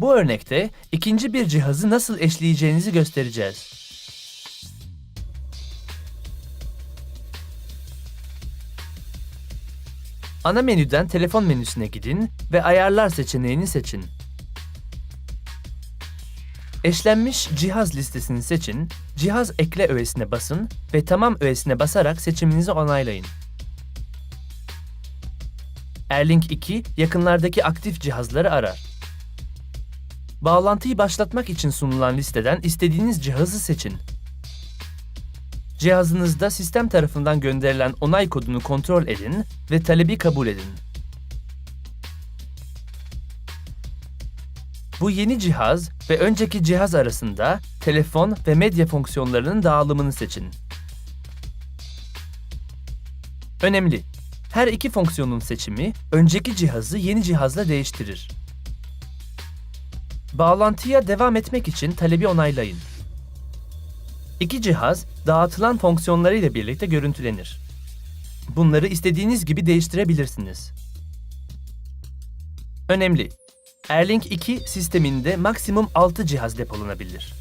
Bu örnekte ikinci bir cihazı nasıl eşleyeceğinizi göstereceğiz. Ana menüden telefon menüsüne gidin ve ayarlar seçeneğini seçin. Eşlenmiş cihaz listesini seçin, cihaz ekle öğesine basın ve tamam öğesine basarak seçiminizi onaylayın. Airlink 2 yakınlardaki aktif cihazları arar. Bağlantıyı başlatmak için sunulan listeden istediğiniz cihazı seçin. Cihazınızda sistem tarafından gönderilen onay kodunu kontrol edin ve talebi kabul edin. Bu yeni cihaz ve önceki cihaz arasında telefon ve medya fonksiyonlarının dağılımını seçin. Önemli. Her iki fonksiyonun seçimi önceki cihazı yeni cihazla değiştirir. Bağlantıya devam etmek için talebi onaylayın. İki cihaz dağıtılan fonksiyonlarıyla birlikte görüntülenir. Bunları istediğiniz gibi değiştirebilirsiniz. Önemli. Airlink 2 sisteminde maksimum 6 cihaz depolanabilir.